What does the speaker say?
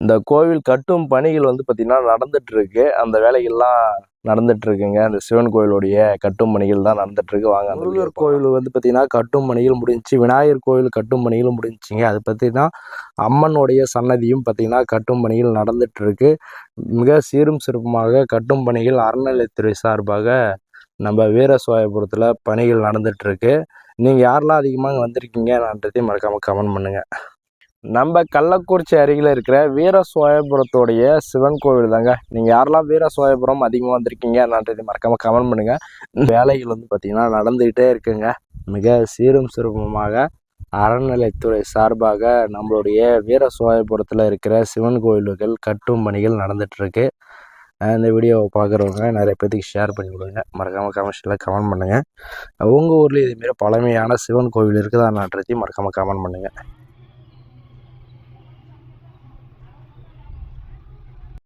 இந்த கோவில் கட்டும் பணிகள் வந்து பார்த்திங்கன்னா நடந்துட்டு இருக்கு அந்த வேலைகள்லாம் நடந்துட்டு இருக்குங்க அந்த சிவன் கோயிலுடைய கட்டும் பணிகள் தான் நடந்துட்டு இருக்கு வாங்க முருகர் கோவில் வந்து பார்த்திங்கன்னா கட்டும் பணிகள் முடிஞ்சுச்சு. விநாயகர் கோவில் கட்டும் பணிகள் முடிஞ்சுங்க அது பார்த்திங்கன்னா அம்மனுடைய சன்னதியும் பார்த்திங்கன்னா கட்டும் பணிகள் நடந்துட்டு இருக்கு மிக சீரும் சிறப்புமாக கட்டும் பணிகள் அறநிலைத்துறை சார்பாக நம்ம வீர சோழபுரத்தில் பணிகள் நடந்துட்டு இருக்கு நீங்கள் யாரெல்லாம் அதிகமாக வந்திருக்கீங்கன்றதையும் மறக்காமல் கமெண்ட் பண்ணுங்கள் நம்ம கள்ளக்குறிச்சி அருகில் இருக்கிற வீர சோழபுரத்தோடைய சிவன் கோவில் தாங்க. நீங்கள் யாரெல்லாம் வீர சோழபுரம் அதிகமாக வந்திருக்கீங்க நான் மறக்காமல் கமெண்ட் பண்ணுங்கள் வேலைகள் வந்து பார்த்திங்கன்னா நடந்துக்கிட்டே இருக்குங்க. மிக சீரும் சிறப்புமாக அறநிலைத்துறை சார்பாக நம்மளுடைய வீர சோழபுரத்தில் இருக்கிற சிவன் கோயில்கள் கட்டும் பணிகள் நடந்துகிட்ருக்கு இந்த வீடியோவை பார்க்குறவங்க நிறைய பேர்த்துக்கு ஷேர் பண்ணி விடுங்க மறக்காமல் கமெண்ட்ஸில் கமெண்ட் பண்ணுங்கள் உங்கள் ஊரில் இதுமாரி பழமையான சிவன் கோவில் இருக்குதான்றதையும் மறக்காமல் கமெண்ட் பண்ணுங்கள்